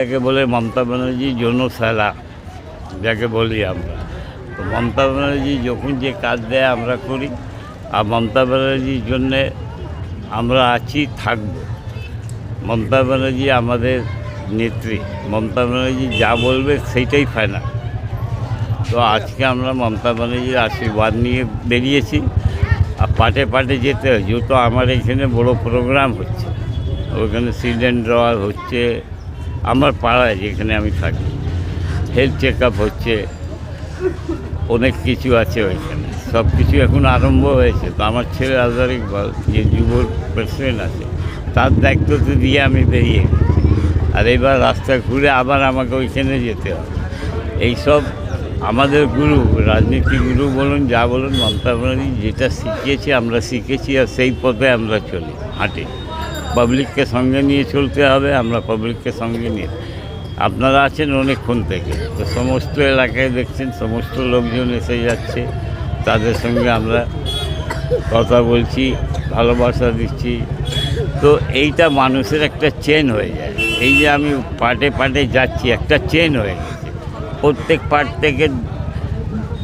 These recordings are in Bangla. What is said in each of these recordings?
যাকে বলে মমতা ব্যানার্জি জনসেলা যাকে বলি আমরা। তো মমতা ব্যানার্জি যখন যে কাজ দেয় আমরা করি, আর মমতা ব্যানার্জির জন্যে আমরা আছি, থাকব। মমতা ব্যানার্জি আমাদের নেত্রী। মমতা ব্যানার্জি যা বলবে সেইটাই ফাইনাল তো আজকে আমরা মমতা ব্যানার্জির আশীর্বাদ নিয়ে বেরিয়েছি। আর পাটে পাটে যেতে হয়, যেহেতু আমার এখানে বড় প্রোগ্রাম হচ্ছে। ওখানে সিডেন ড্রয়ার হচ্ছে আমার পাড়ায় যেখানে আমি থাকি হেলথ চেক আপ হচ্ছে, অনেক কিছু আছে ওইখানে। সব কিছু এখন আরম্ভ হয়েছে। তো আমার ছেলে আজার ইকবাল যে যুব প্রেসিডেন্ট আছে, তার দায়িত্ব তো দিয়ে আমি বেরিয়ে গেছি। আর এবার রাস্তা ঘুরে আবার আমাকে ওইখানে যেতে হবে। এইসব আমাদের গুরু, রাজনীতি গুরু বলুন, যা বলুন, মমতা ব্যানার্জি যেটা শিখিয়েছি আমরা শিখেছি আর সেই পথে আমরা চলি, হাঁটি। পাবলিককে সঙ্গে নিয়ে চলতে হবে, আমরা পাবলিককে সঙ্গে নিয়ে। আপনারা আছেন অনেকক্ষণ থেকে, তো সমস্ত এলাকায় দেখছেন, সমস্ত লোকজন এসে যাচ্ছে, তাদের সঙ্গে আমরা কথা বলছি, ভালোবাসা দিচ্ছি। তো এইটা মানুষের একটা চেন হয়ে যায়। এই যে আমি পার্টে পার্টে যাচ্ছি, একটা চেন হয়ে গেছে। প্রত্যেক পার্ট থেকে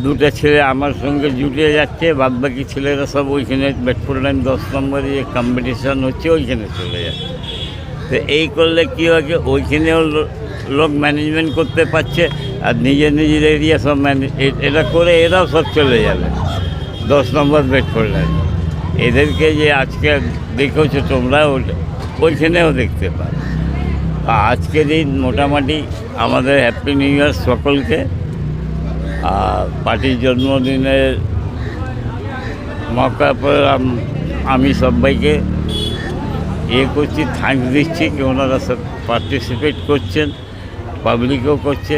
দুটো ছেলে আমার সঙ্গে জুটে যাচ্ছে, বাদবাকি ছেলেরা সব ওইখানে বেটফুল লাইন দশ নম্বরে যে কম্পিটিশান হচ্ছে, ওইখানে চলে যাচ্ছে। তো এই করলে কী হয় কি ওইখানেও লোক ম্যানেজমেন্ট করতে পারছে, আর নিজের নিজের এরিয়া সব ম্যানেজ এটা করে এরাও সব চলে যাবে। দশ নম্বর বেটফুল লাইন এদেরকে যে আজকে দেখেছ তোমরা ওইখানেও দেখতে পারো আর আজকে দিন মোটামুটি আমাদের হ্যাপি নিউ ইয়ার সকলকে। পার্টির জন্মদিনের মৌকা পর আমি সবাইকে ইয়ে করছি থ্যাঙ্কস দিচ্ছি কি ওনারা সব পার্টিসিপেট করছেন পাবলিকও করছে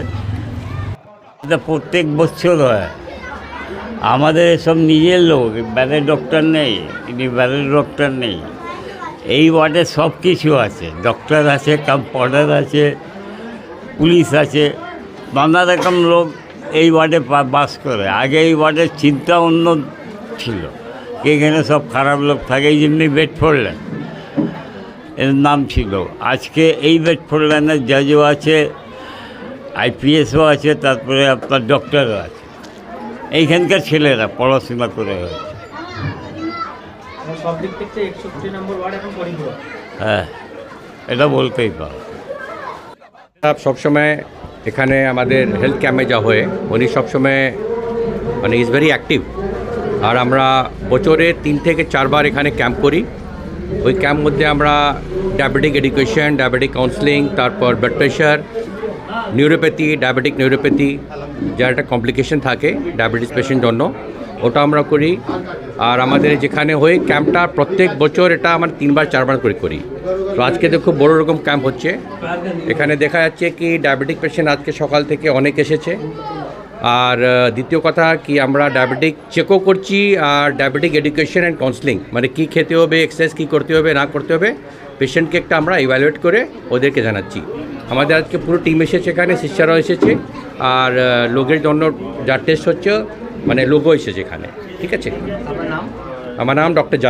এটা প্রত্যেক বছর হয়। আমাদের সব নিজের লোক ব্যারের ডক্টর নেই, ইনি ব্যারের ডক্টর নেই। এই ওয়ার্ডে সব কিছু আছে, ডক্টর আছে কম্পাউন্ডার আছে, পুলিশ আছে, নানা রকম লোক এই ওয়ার্ডে বা- বাস করে। আগে এই ওয়ার্ডের চিন্তা অন্য ছিল। এখানে সব খারাপ লোক থাকে এই জন্যই বেড পড়লেন এর নাম ছিল। আজকে এই বেড পড়লেনের জাজও আছে আইপিএসও আছে তারপরে আপনার ডক্টরও আছে। এইখানকার ছেলেরা পড়াশোনা করে হয়েছে। হ্যাঁ এটা বলতেই পারো। সবসময় এখানে আমাদের হেলথ ক্যাম্পে যা হয়ে, উনি সবসময় মানে ইজ ভেরি অ্যাক্টিভ আর আমরা বছরে তিন থেকে চারবার এখানে ক্যাম্প করি। ওই ক্যাম্প মধ্যে আমরা ডায়াবেটিক এডুকেশন ডায়াবেটিক কাউন্সেলিং তারপর blood pressure neuropathy, diabetic neuropathy, যার একটা কমপ্লিকেশন থাকে ডায়াবেটিস পেশেন্ট জন্য, ওটা আমরা করি। আর আমাদের যেখানে হয়ে ক্যাম্পটা প্রত্যেক বছর এটা আমরা তিনবার, চারবার করে করি। তো আজকে তো খুব বড় রকম ক্যাম্প হচ্ছে। এখানে দেখা যাচ্ছে কি ডায়াবেটিক পেশেন্ট আজকে সকাল থেকে অনেক এসেছে। আর দ্বিতীয় কথা কি আমরা ডায়াবেটিক চেকও করছি, আর ডায়াবেটিক এডুকেশন অ্যান্ড কাউন্সিলিং মানে কী খেতে হবে এক্সারসাইজ কী করতে হবে, না করতে হবে পেশেন্টকে একটা আমরা ইভ্যালুয়েট করে ওদেরকে জানাচ্ছি। আমাদের আজকে পুরো টিম এসেছে এখানে শিষ্যারাও এসেছে আর লোকের জন্য যার টেস্ট হচ্ছে মানে লোকও এসেছে এখানে ঠিক আছে? আমার নাম ডক্টর জাভেদ